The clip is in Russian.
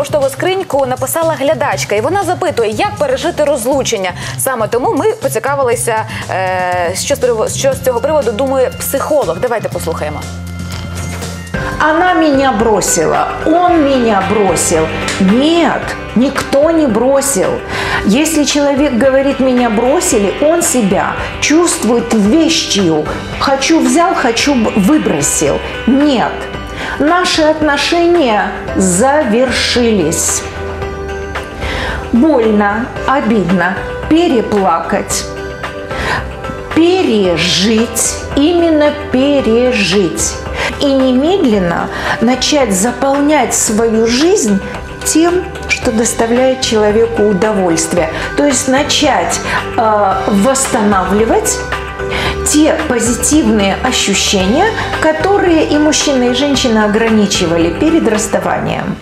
поштову скриньку написала глядачка, і вона запитує, як пережити розлучення. Саме тому ми поцікавилися, е, що, з що з цього приводу думає психолог. Давайте послухаємо. Она меня бросила, он меня бросил. Нет, никто не бросил. Если человек говорит «меня бросили», он себя чувствует вещью. «Хочу взял, хочу б- выбросил». Нет, наши отношения завершились. Больно, обидно, переплакать пережить, именно пережить. И немедленно начать заполнять свою жизнь тем, что доставляет человеку удовольствие. То есть начать э, восстанавливать те позитивные ощущения, которые и мужчина, и женщина ограничивали перед расставанием.